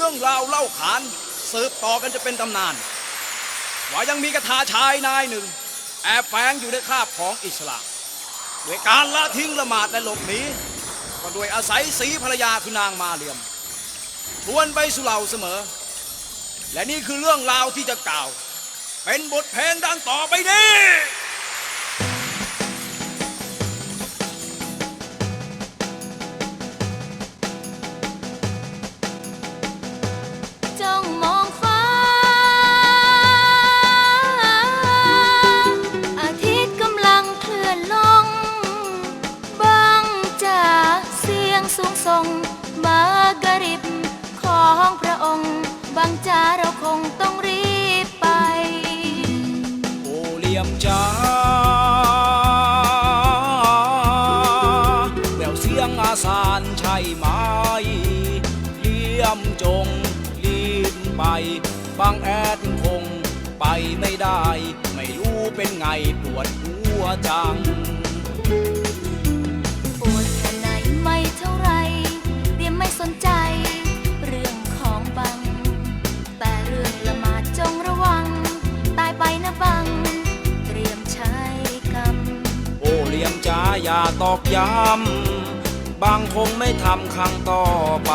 รื่องราวเล่าขานสืบต่อกันจะเป็นตำนาน ว่ายังมีกระทาชายนายหนึ่ง แอบแฝงอยู่ในคาบของอิสลามด้วยการละทิ้งละหมาดและหลบหนีก็ด้วยอาศัยสีภรรยาคือนางมาเรียมชวนไปสุเหร่าเสมอ และนี่คือเรื่องราวที่จะกล่าว เป็นบทเพลงดังต่อไปนี้ งส่งมากะริบของพระองค์บังจาเราคงต้องรีบไป โอเลียมจ้าแววเสียงอาสานใช่ไหมเลี่ยมจงรีบไป บางแอดคงไปไม่ได้ ไม่รู้เป็นไงปวดหัวจัง ตอกย้ำบางคงไม่ทำครั้งต่อไป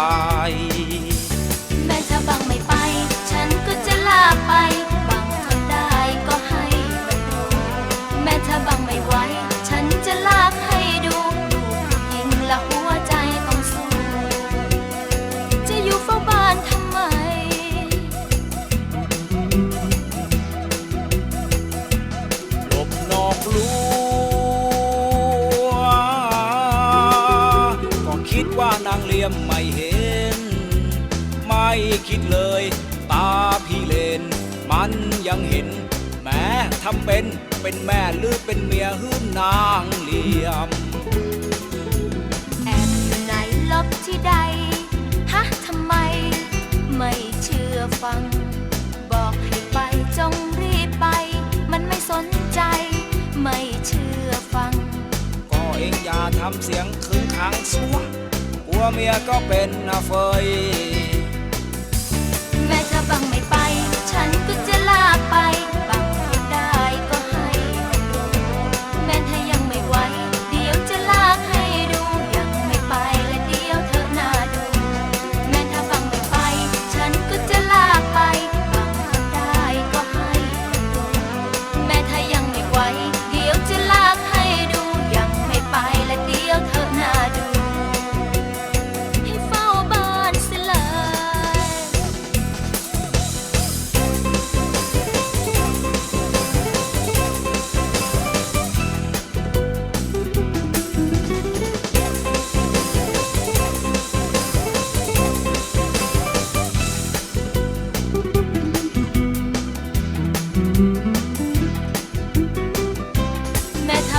แม้ถ้าบางไม่ไป ฉันก็จะลาไป ยมไม่เห็น ไม่คิดเลย ตาพี่เลน มันยังเห็น แม้ทำเป็นเป็นแม่หรือเป็นเมียหื้นนางเลียม แอบอยู่ไหนลบที่ใด ฮะทำไม ไม่เชื่อฟัง บอกให้ไปจงรีบไป มันไม่สนใจ ไม่เชื่อฟัง ก็เองอย่าทำเสียงขึงขังสัว กลัวเมียก็เป็นอาเฟย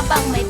棒没